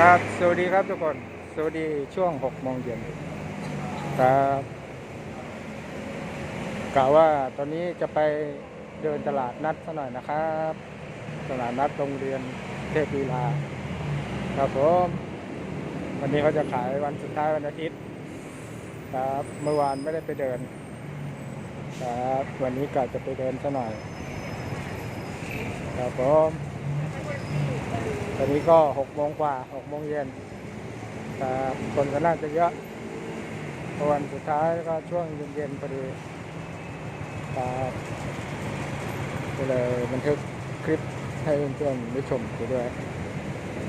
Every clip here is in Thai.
ครับ สวัสดีครับทุกคน สวัสดีช่วง6โมงเย็นครับกะว่าตอนนี้จะไปเดินตลาดนัดสักหน่อยนะครับ ตลาดนัดโรงเรียนเทพีลา ครับผม วันนี้เขาจะขายวันสุดท้ายวันอาทิตย์ ครับเมื่อวานไม่ได้ไปเดิน ครับ วันนี้กะจะไปเดินสักหน่อย ครับผม ตอนนี้ก็หกโมงกว่าหกโมงเย็นครับคนก็น่าจะเยอะวันสุดท้ายก็ช่วงเย็นๆพอดีก็เลยบันทึกคลิปให้เพื่อนๆได้ชมด้วย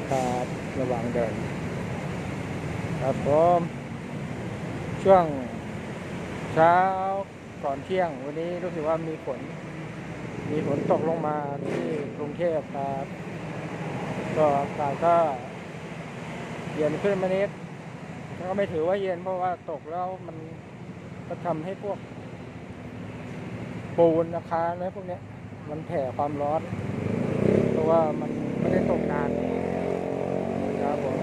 ครับระหว่างเดิน ครับผมช่วงเช้าก่อนเที่ยงวันนี้รู้สึกว่ามีฝนมีฝนตกลงมาที่กรุงเทพครับ ก็อากาศก็เย็นขึ้นมานิดก็ไม่ถือว่าเย็นเพราะว่าตกแล้วมันก็ทำให้พวก ปูนอาคารอะไรพวกเนี้ย มันแผ่ความร้อน เพราะว่ามันไม่ได้ตกนานครับผม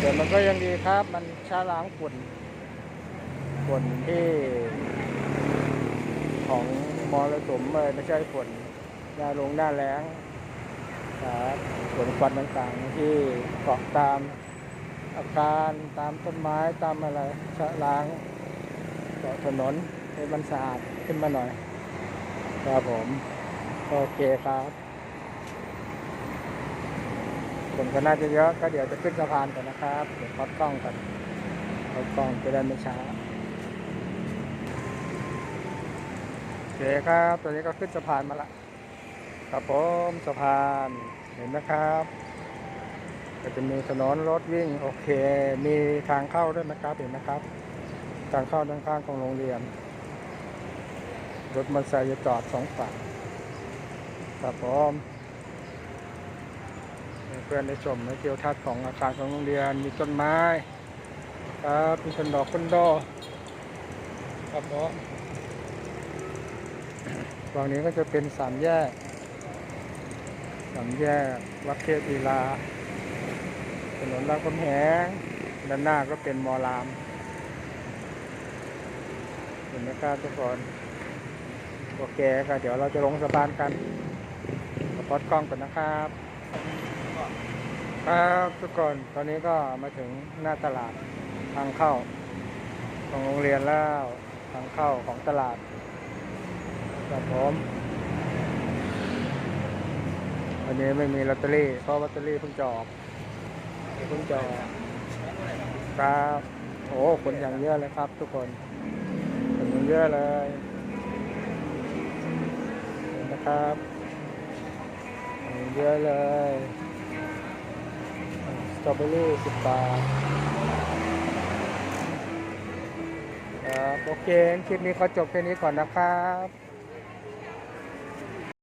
แต่มันก็ยังดีครับ มันช้าล้างฝุ่นฝุ่นที่ของมรสุมเลยไม่ใช่ฝน หน้าลงหน้าแล้งครับฝนควันต่างๆ ที่เกาะตามอาคารตามต้นไม้ตามอะไรชะล้างเกาะถนนให้มันสะอาดขึ้นมาหน่อยครับผมโอเคครับคนก็น่าจะเยอะก็เดี๋ยวจะขึ้นสะพานก่อนนะครับเดี๋ยวพัดกล้องก่อนพัดกล้องจะได้ไม่ช้าโอเคครับตอนนี้ก็ขึ้นสะพานมาละ ครับผมสะพานเห็นนะครับก็จะมีถนนรถวิ่งโอเค มีทางเข้าด้วยนะครับเห็นนะครับ ทางเข้าด้านข้างของโรงเรียน รถมอเตอร์ไซค์จะจอดสองฝั่งครับผมเพื่อนได้ชมในเที่ยวทัศน์ของอาคารของโรงเรียนมีต้นไม้ครับมีต้นดอกต้นดอครับผมฝั่งนี้ก็จะเป็นสามแยก สามแยกวัดเทพีลา ถนนรามคำแหงด้านหน้าก็เป็นมอลามเห็นไหมครับทุกคนโอเคครับเดี๋ยวเราจะลงสะพานกันสปอตกล้องก่อนนะครับ ครับทุกคนตอนนี้ก็มาถึงหน้าตลาดทางเข้า ของโรงเรียนแล้วทางเข้าของตลาดครับผม วันนี้ไม่มีลอตเตอรี่ เพราะลอตเตอรี่เพิ่งจอกเพิ่งจอกครับโอ้คนอย่างเยอะเลยครับ ทุกคนคนอย่างเยอะเลยนนะครับคนเยอะเลยสตรอเบอรี่สิบบาทครับโอเคคลิปนี้ขอจบแค่นี้ก่อนนะครับ